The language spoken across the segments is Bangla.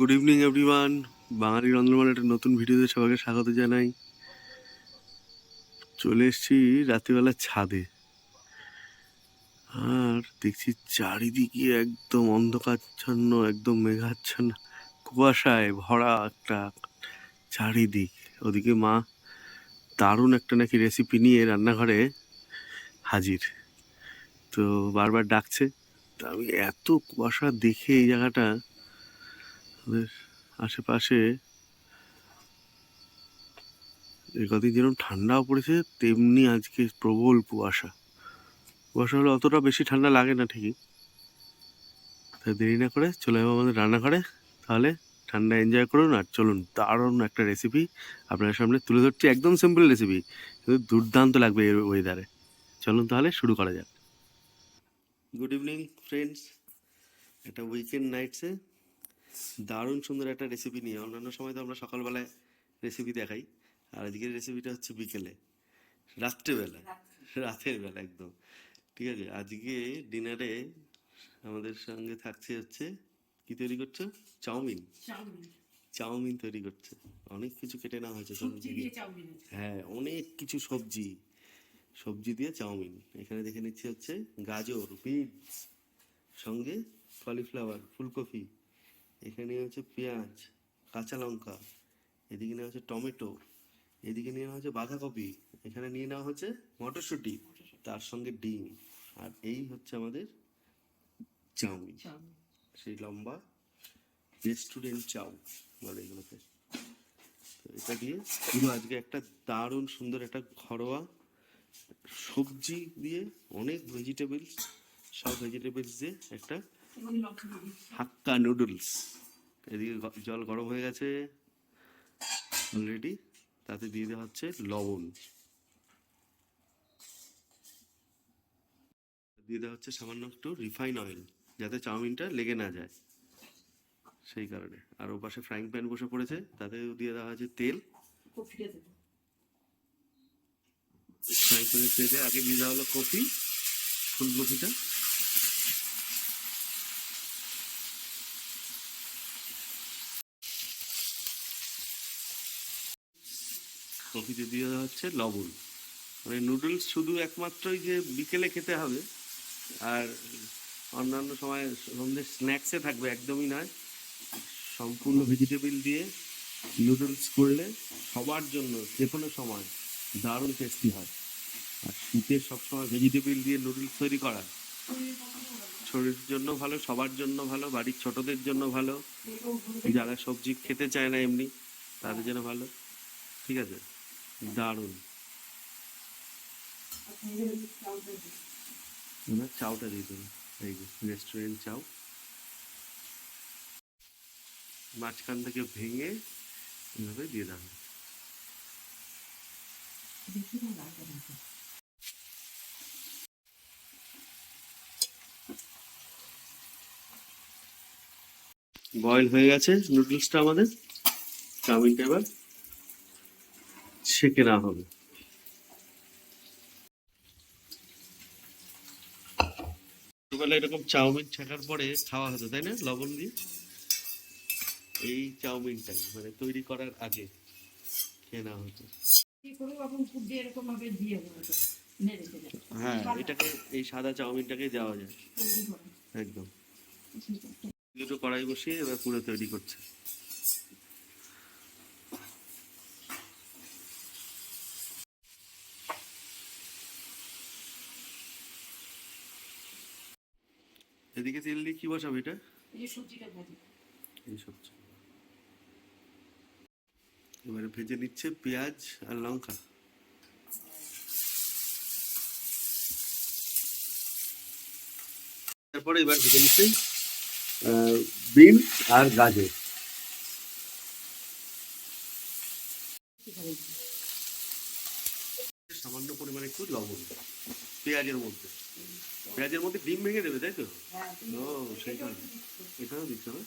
গুড ইভিনিং এভরিওয়ান বাঙালি রন্ধনমালের একটা নতুন ভিডিওতে সবাইকে স্বাগত জানাই। চলে এসেছি রাত্রিবেলা ছাদে। আর দেখছি চারিদিকে একদম অন্ধকারচ্ছন্ন, একদম মেঘাচ্ছন্ন, কুয়াশায় ভরা একটা চারিদিক। ওদিকে মা দারুণ একটা নাকি রেসিপি নিয়ে রান্নাঘরে হাজির। তো বারবার ডাকছে। তা আমি এত কুয়াশা দেখে এই জায়গাটা আমাদের আশেপাশে কদিন যেরকম ঠান্ডাও পড়েছে, তেমনি আজকে প্রবল কুয়াশা। কুয়াশা হলে অতটা বেশি ঠান্ডা লাগে না ঠিকই। তাই দেরি না করে চলে যাব আমাদের রান্নাঘরে। তাহলে ঠান্ডা এনজয় করুন আর চলুন দারুণ একটা রেসিপি আপনার সামনে তুলে ধরছি, একদম সিম্পল রেসিপি কিন্তু দুর্দান্ত লাগবে এই ওয়েদারে চলুন তাহলে শুরু করা যাক। গুড ইভিনিং ফ্রেন্ডস একটা উইকেন্ড নাইটসে দারুণ সুন্দর একটা রেসিপি নিয়ে। অন্যান্য সময় তো আমরা সকালবেলায় রেসিপি দেখাই। আর আজকের রেসিপিটা হচ্ছে বিকেলে। রাত্রেবেলা। রাতের। বেলা একদম। ঠিক আছে? আজকে ডিনারে আমাদের সঙ্গে থাকছে হচ্ছে কি তৈরি করছ? চাউমিন। চাউমিন। তৈরি করছে। অনেক কিছু কেটে নেওয়া হয়েছে সবজি হ্যাঁ অনেক কিছু সবজি। সবজি দিয়ে চাউমিন। এখানে দেখে নিচ্ছি হচ্ছে গাজর বিনস সঙ্গে কলিফ্লাওয়ার ফুলকপি। এখানে হচ্ছে পেঁয়াজ কাঁচা লঙ্কা এদিকে নেওয়া হচ্ছে টমেটো এদিকে নিয়ে নেওয়া হচ্ছে বাঁধাকপি এখানে নিয়ে নেওয়া হচ্ছে মটরশুঁটি তার সঙ্গে ডিম আর এই হচ্ছে আমাদের চাউমিন। সেই লম্বা রেস্টুরেন্ট চাউ বলে এগুলোকে। তো এটা দিয়ে পুরো আজকে একটা দারুণ সুন্দর একটা ঘরোয়া সবজি দিয়ে অনেক ভেজিটেবলস সব ভেজিটেবলস দিয়ে একটা হাক্কা নুডলস এদিকে জল গরম হয়ে গেছে। অলরেডি তাতে দিয়ে দেওয়া হচ্ছে লবণ। দিয়ে দেওয়া হচ্ছে সামান্য একটু রিফাইন অয়েল যাতে চাউমিনটা লেগে না যায়। সেই কারণে। আর ও পাশে ফ্রাইং প্যান বসে পড়েছে। তাতে দিয়ে দেওয়া হচ্ছে তেল। ফ্রাইং প্যানের তেলে আগে দিয়ে দেওয়া হলো কফি ফুলকপিটা কফিতে দিয়ে হচ্ছে লবণ। মানে নুডলস শুধু একমাত্রই যে বিকেলে খেতে হবে, আর অন্যান্য সময় সন্ধ্যে স্ন্যাক্সে থাকবে একদমই নয়। সম্পূর্ণ ভেজিটেবিল দিয়ে নুডলস করলে সবার জন্য যে কোনো সময় দারুণ টেস্টি হয়। আর শীতের সবসময় ভেজিটেবিল দিয়ে নুডলস তৈরি করা শরীরের জন্য ভালো, সবার জন্য ভালো, বাড়ির ছোটদের জন্য ভালো। যারা সবজি খেতে চায় না এমনি, তাদের জন্য ভালো। ঠিক আছে? দারুণ। এবার চাউটা দিয়ে দেবো। এই যে রেস্টুরেন্ট চাউ। মাঝখান থেকে ভেঙে এভাবে দিয়ে দেওয়া হয়। বয়েল হয়ে গেছে নুডলসটা আমাদের। চাউমিনটা এবার ছেঁকে নেওয়া হবে। ছোটবেলায় এরকম চাউমিন ছেঁকার পরে খাওয়া হতো তাই না? লবণ দিয়ে? এই চাউমিনটাই মানে তৈরি করার আগে খেয়ে নেওয়া হতো। হ্যাঁ এটাকে এই সাদা চাউমিনটাকে দেওয়া যায়। একদম। দুটো কড়াই বসিয়ে এবার পুরো তৈরি করছে। এদিকে তেল দিয়ে কি বসাবে এটা? এই সবজিটা ভাজি। এই সবজি। এবারে ভেজে নিচ্ছে পেঁয়াজ আর লঙ্কা। তারপরে এবার ভেজে নিচ্ছে বিন আর গাজর। সামান্য পরিমাণে একটু লবণ পেঁয়াজের মধ্যে। পেঁয়াজের মধ্যে ডিম ভেঙে দেবে তাই তো? হ্যাঁ, ও সেই কারণে এখানেও দিচ্ছ না?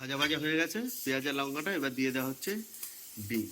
ভাজা ভাজা হয়ে গেছে পেঁয়াজ আর লঙ্কাটা এবার দিয়ে দেওয়া হচ্ছে ডিম।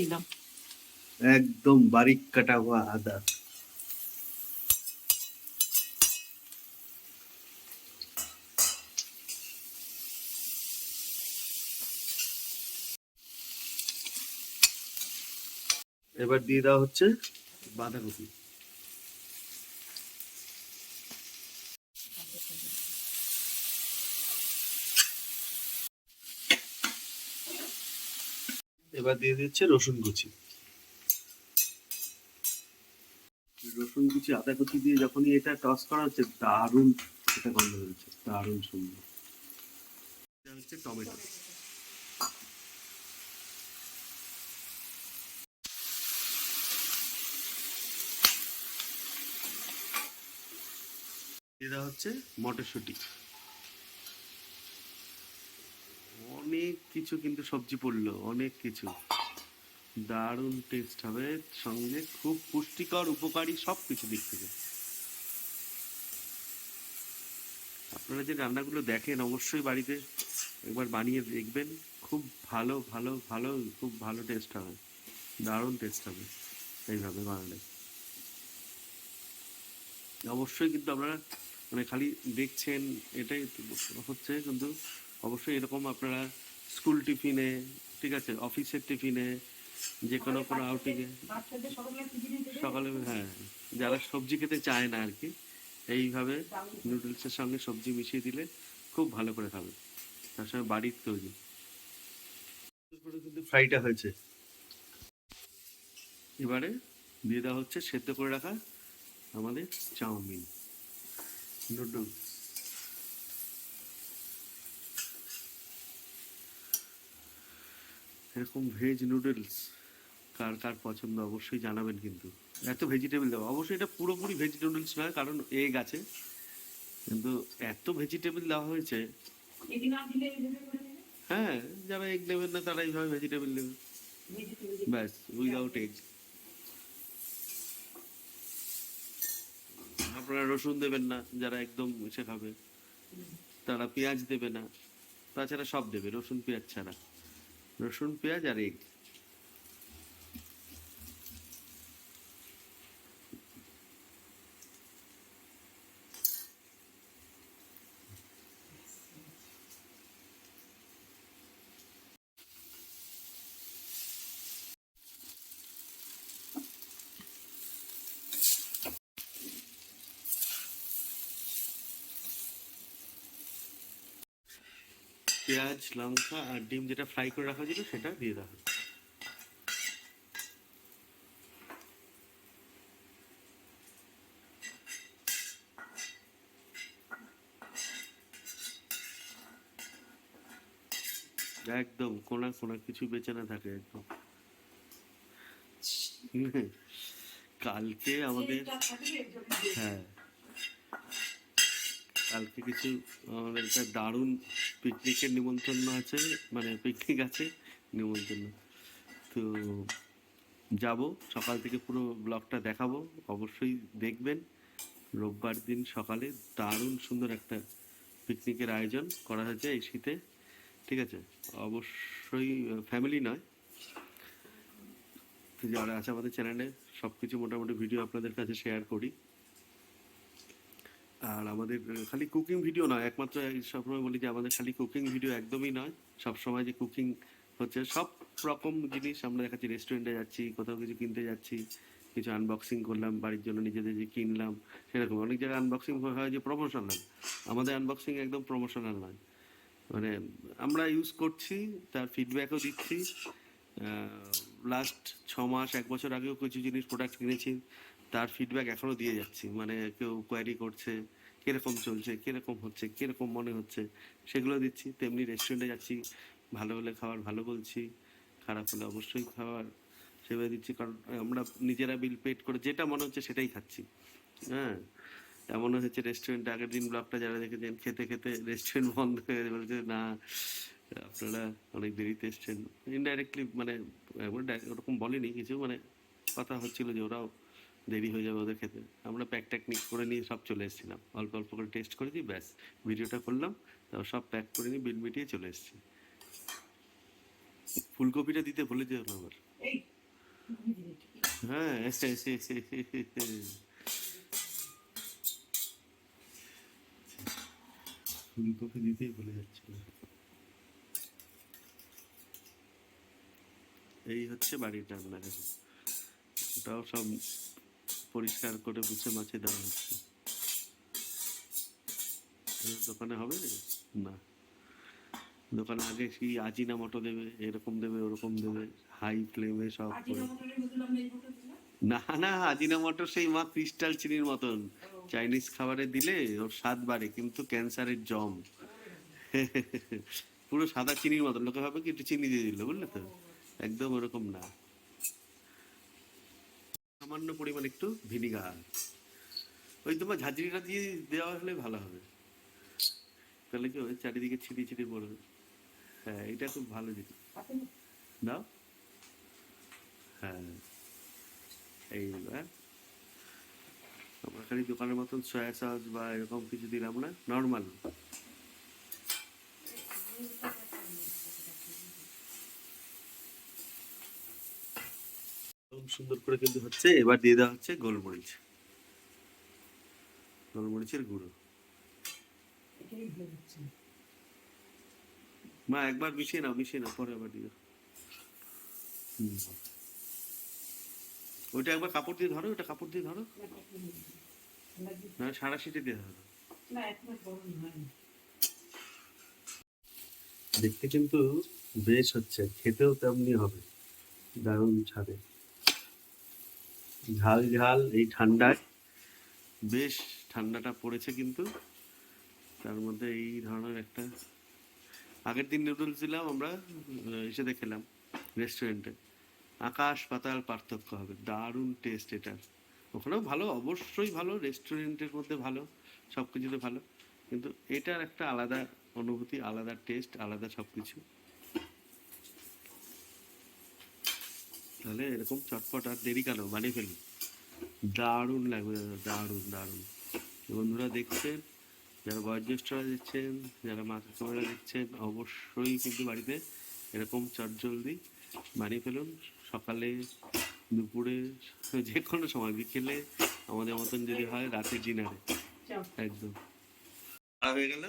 দিলাম। একদম বারিক কাটা হওয়া আদা। এবার দিয়ে দেওয়া হচ্ছে বাঁধাকপি। এবার দিয়ে দিচ্ছে রসুন কুচি। রসুন কুচি, আদা কুচি দিয়ে যখনই এটা টস করা হচ্ছে, দারুণ এটা গন্ধ হচ্ছে দারুণ সুন্দর। এটা হচ্ছে টমেটো। এটা হচ্ছে মটরশুঁটি। অনেক কিছু কিন্তু সবজি পড়ল, অনেক কিছু। দারুণ টেস্ট হবে, সঙ্গে খুব পুষ্টিকর, উপকারী সব কিছু দিক থেকে। আপনারা যে রান্নাগুলো দেখেন, অবশ্যই বাড়িতে একবার বানিয়ে দেখবেন। খুব ভালো ভালো ভালো, খুব ভালো টেস্ট হবে। দারুণ টেস্ট হবে এইভাবে বানালে। অবশ্যই কিন্তু আপনারা মানে খালি দেখছেন, এটাই হচ্ছে কিন্তু অবশ্যই এরকম আপনারা স্কুল টিফিনে ঠিক আছে অফিসের টিফিনে যে কোনো কোনো আউটিংয়ে সকালে হ্যাঁ যারা সবজি খেতে চায় না আর কি এইভাবে নুডলসের সঙ্গে সবজি মিশিয়ে দিলে খুব ভালো করে খাবে। তার সঙ্গে বাড়ির তৈরি। কিন্তু ফ্রাইটা হয়েছে। এবারে দিয়ে দেওয়া হচ্ছে সেদ্ধ করে রাখা আমাদের চাউমিন। নুডলস। এরকম ভেজ নুডলস কার কার পছন্দ অবশ্যই জানাবেন কিন্তু। এত ভেজিটেবল দেওয়া অবশ্যই এটা পুরোপুরি ভেজ নুডলস নয় কারণ এগ আছে। কিন্তু এত ভেজিটেবল দেওয়া হয়েছে। হ্যাঁ যারা এগ নেবেন না তারা এইভাবে ভেজিটেবল নেবে। ব্যাস উইদাউট এগ আপনারা রসুন দেবেন না যারা একদম সে খাবে। তারা পেঁয়াজ দেবে না। তাছাড়া সব দেবে রসুন পেঁয়াজ ছাড়া। রসুন পেঁয়াজ আর এগ পেঁয়াজ লঙ্কা আর ডিম যেটা ফ্রাই করে রাখা ছিল সেটা দিয়ে দেওয়া হচ্ছে। একদম কোনা কোনা কিছু বেঁচে না থাকে একদম। কালকে আমাদের হ্যাঁ। কালকে কিছু, আমাদের একটা দারুণ পিকনিকের নিমন্ত্রণ আছে মানে পিকনিক আছে, নিমন্ত্রণ। তো যাব, সকাল থেকে পুরো ব্লগটা দেখাবো, অবশ্যই দেখবেন। রোববার দিন সকালে দারুণ সুন্দর একটা পিকনিকের আয়োজন করা হয়েছে এই শীতে, ঠিক আছে? অবশ্যই ফ্যামিলি নয়। যারা আছে আমাদের চ্যানেলে সব কিছু মোটামুটি ভিডিও আপনাদের কাছে শেয়ার করি। আর আমাদের খালি কুকিং ভিডিও নয়, একমাত্র সবসময় বলি যে আমাদের খালি কুকিং ভিডিও একদমই নয়। সব সময় যে কুকিং হচ্ছে, সব রকম জিনিস আমরা দেখাচ্ছি। রেস্টুরেন্টে যাচ্ছি, কোথাও কিছু কিনতে যাচ্ছি, কিছু আনবক্সিং করলাম, বাড়ির জন্য নিজেদের যে কিনলাম, সেরকম। অনেক জায়গায় আনবক্সিং হয় যে প্রমোশনাল আমাদের আনবক্সিং একদম প্রমোশনাল নয়। মানে আমরা ইউজ করছি, তার ফিডব্যাকও দিচ্ছি। লাস্ট ছ মাস, এক বছর আগেও কিছু জিনিস প্রোডাক্ট কিনেছি। তার ফিডব্যাক এখনও দিয়ে যাচ্ছি। মানে কেউ কোয়ারি করছে, কীরকম চলছে, কীরকম হচ্ছে, কীরকম মনে হচ্ছে, সেগুলো দিচ্ছি। তেমনি রেস্টুরেন্টে যাচ্ছি, ভালো হলে খাবার ভালো বলছি, খারাপ হলে অবশ্যই খাবার সেভাবে দিচ্ছি। কারণ আমরা নিজেরা বিল পেড করে যেটা মনে হচ্ছে সেটাই খাচ্ছি। হ্যাঁ? এমনও হচ্ছে রেস্টুরেন্টে আগের দিন ব্লগটা যারা দেখেছেন, খেতে খেতে রেস্টুরেন্ট বন্ধ হয়ে বলছে, না, আপনারা অনেক দেরিতে এসছেন। ইনডাইরেক্টলি মানে এমন ওরকম বলেনি, কিছু মানে কথা হচ্ছিল যে ওরাও দেরি হয়ে যাবে ওদের খেতে আমরা প্যাক ট্যাকনিক করে নিয়ে সব চলে এসেছিলাম। অল্প অল্প করে টেস্ট করে দিই ব্যাস। ভিডিওটা করলাম তারপর সব প্যাক করে নিয়ে বিল মিটিয়ে চলে এসেছি। ফুলকপিটা দিতে ভুলে যেও না আবার। হ্যাঁ। ফুলকপি দিতেই ভুলে যাচ্ছিল এই হচ্ছে বাড়ির রান্না ওটাও সব পরিষ্কার করে মুছে মাছে দেওয়া হচ্ছে। দোকানে হবে? না। দোকানে আগে সেই আজিনা মটো দেবে এরকম দেবে ওরকম দেবে হাই ফ্লেমে সব না না আজিনা মটো সেই মা ক্রিস্টাল চিনির মতন। চাইনিজ খাবারে দিলে ওর স্বাদ বাড়ে কিন্তু ক্যান্সারের জম। পুরো সাদা চিনির মতন। লোকে ভাবে কি একটু চিনি দিয়ে দিল বুঝলে তো? একদম ওরকম না। সামান্য পরিমাণ একটু ভিনিগার। ওই তোমার ঝাঁঝরিটা দিয়ে দেওয়া হলে ভালো হবে। তাহলে কি হবে? চারিদিকে ছিটি ছিটি পড়বে। হ্যাঁ এটা খুব ভালো জিনিস। দাও হ্যাঁ। এই আমরা খালি দোকানের মতন সয়া সস বা এরকম কিছু দিলাম না? নর্মাল সুন্দর করে কিন্তু হচ্ছে এবার দিয়ে দেওয়া হচ্ছে গোলমরিচ। গোলমরিচের গুঁড়ো। মা একবার মিশিয়ে নাও মিশিয়ে নাও পরে আবার দিও। ওইটা একবার কাপড় দিয়ে ধরো ওটা কাপড় দিয়ে ধরো। না সারা সিটে দিয়ে ধরো। না দেখতে কিন্তু বেশ হচ্ছে খেতেও তেমনি হবে দারুণ ছাদে ঝাল ঝাল এই ঠান্ডায়। বেশ ঠান্ডাটা পড়েছে কিন্তু। তার মধ্যে এই ধরনের একটা আগের দিন নুডলস দিলাম আমরা আহ, ইসেতে খেলাম রেস্টুরেন্টে আকাশ পাতাল পার্থক্য হবে দারুণ টেস্ট এটার। ওখানেও ভালো অবশ্যই ভালো রেস্টুরেন্টের মধ্যে ভালো সব কিছুতে ভালো। কিন্তু এটার একটা আলাদা অনুভূতি আলাদা টেস্ট আলাদা সব কিছু তাহলে এরকম চটপট আর দেরি কেন? বানিয়ে ফেলি দারুণ লাগবে দারুণ দারুণ। বন্ধুরা দেখছেন যারা বয়োজ্যেষ্ঠরা দেখছেন যারা মা কাকিমারা দেখছেন অবশ্যই কিন্তু বাড়িতে এরকম চটজলদি বানিয়ে ফেলুন। সকালে দুপুরে যে কোনো সময় বিকেলে আমাদের মতন যদি হয় রাতে ডিনারে। একদম। খারাপ হয়ে গেল?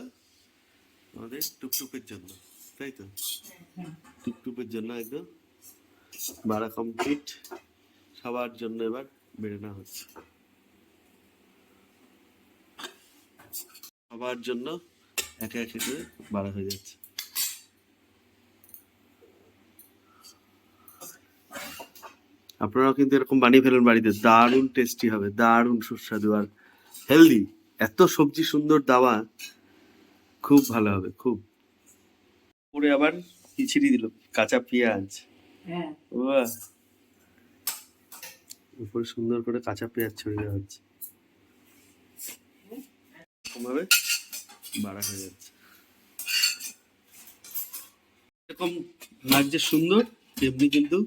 আমাদের টুকটুকের জন্য তাই তো? হ্যাঁ। টুকটুকের জন্য একদম। বাড়া কমপ্লিট সবার জন্য এবার বেড়ে নেওয়া হচ্ছে। সবার জন্য একে একে করে বাড়া হয়ে যাচ্ছে। আপনারাও কিন্তু এরকম বানিয়ে ফেলুন বাড়িতে, দারুণ টেস্টি হবে, দারুণ সুস্বাদু আর হেলদি এত সবজি সুন্দর দাওয়া, খুব ভালো হবে, খুব। পরে আবার খিচুড়ি দিল, কাঁচা পেঁয়াজ। হ্যাঁ। বাহ। উপরে সুন্দর করে কাঁচা পেঁয়াজ ছড়িয়ে দেওয়া হচ্ছে এরকমভাবে বাড়া হয়ে যাচ্ছে। এরকম লাগছে সুন্দর তেমনি কিন্তু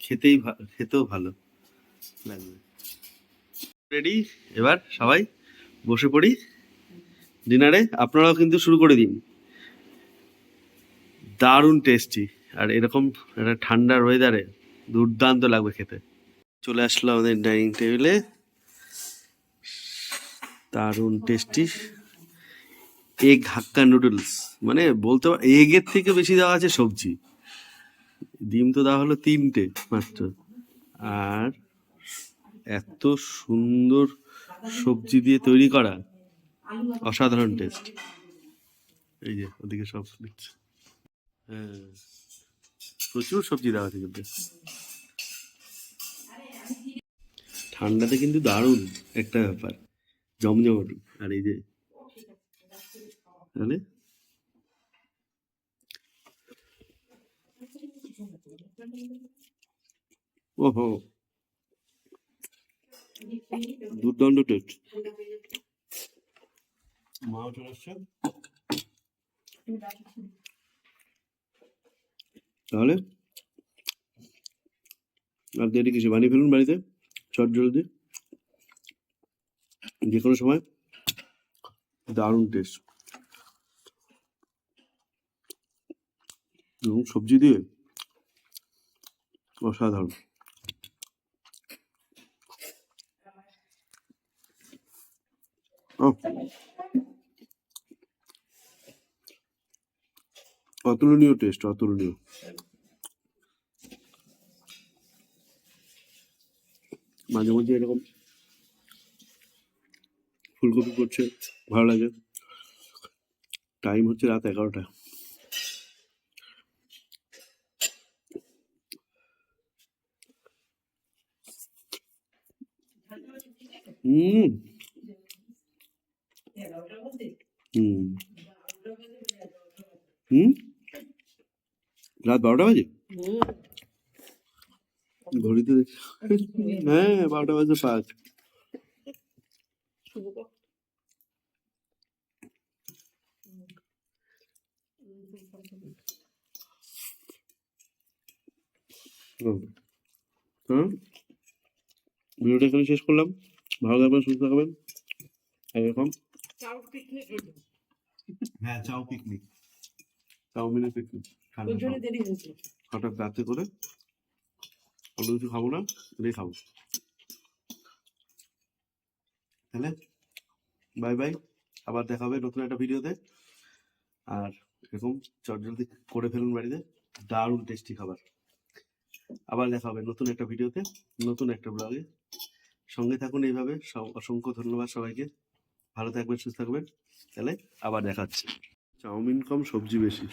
খেতেই খেতেও ভালো লাগবে। রেডি এবার সবাই বসে পড়ি ডিনারে আপনারাও কিন্তু শুরু করে দিন। দারুণ টেস্টি আর এরকম একটা ঠান্ডার ওয়েদারে দুর্দান্ত লাগবে খেতে। চলে আসলো আমাদের ডাইনিং টেবিলে দারুণ টেস্টি এগ হাক্কা নুডলস মানে বলতে পার, এগের থেকে বেশি দেওয়া আছে সবজি। ডিম তো দেওয়া হলো তিনটে মাত্র। আর এত সুন্দর সবজি দিয়ে তৈরি করা অসাধারণ টেস্ট এই যে, ওদিকে সব হ্যাঁ। প্রচুর সবজি দেওয়া আছে কিন্তু। ঠান্ডাতে কিন্তু দারুণ একটা ব্যাপার, জমজমাটি। আর এই যে, তাহলে? ওহো। দুর্দান্ত টেস্ট মাও চলে আসছে তাহলে আর দেরি কিছু বানিয়ে ফেলুন বাড়িতে, চট জলদি। যে কোনো সময়। দারুণ টেস্ট এবং সবজি দিয়ে অসাধারণ। অতুলনীয় টেস্ট অতুলনীয়। মাঝে মধ্যে এরকম ফুলকপি করছে, ভালো লাগে। টাইম হচ্ছে রাত এগারোটা। হুম। হুম। হুম? রাত বারোটা বাজে? ঘড়িতে হ্যাঁ বারোটা বাজে পাঁচ। হুম। হ্যাঁ ভিডিওটা এখানে শেষ করলাম। ভালো থাকবেন সুস্থ থাকবেন। এরকম চাউ হ্যাঁ চাও পিকনিক চাউমিনের পিকনিক হঠাৎ রাতে করে অন্য কিছু খাব না, এটাই খাব। তাহলে বাই বাই আবার দেখা হবে নতুন একটা ভিডিওতে। আর এরকম চটজলদি করে ফেলুন বাড়িতে, দারুণ টেস্টি খাবার। আবার দেখা হবে নতুন একটা ভিডিওতে, নতুন একটা ব্লগে সঙ্গে থাকুন এইভাবে, সব অসংখ্য ধন্যবাদ সবাইকে। ভালো থাকবেন, সুস্থ থাকবেন। তাহলে আবার দেখাচ্ছি চাউমিন কম, সবজি বেশি।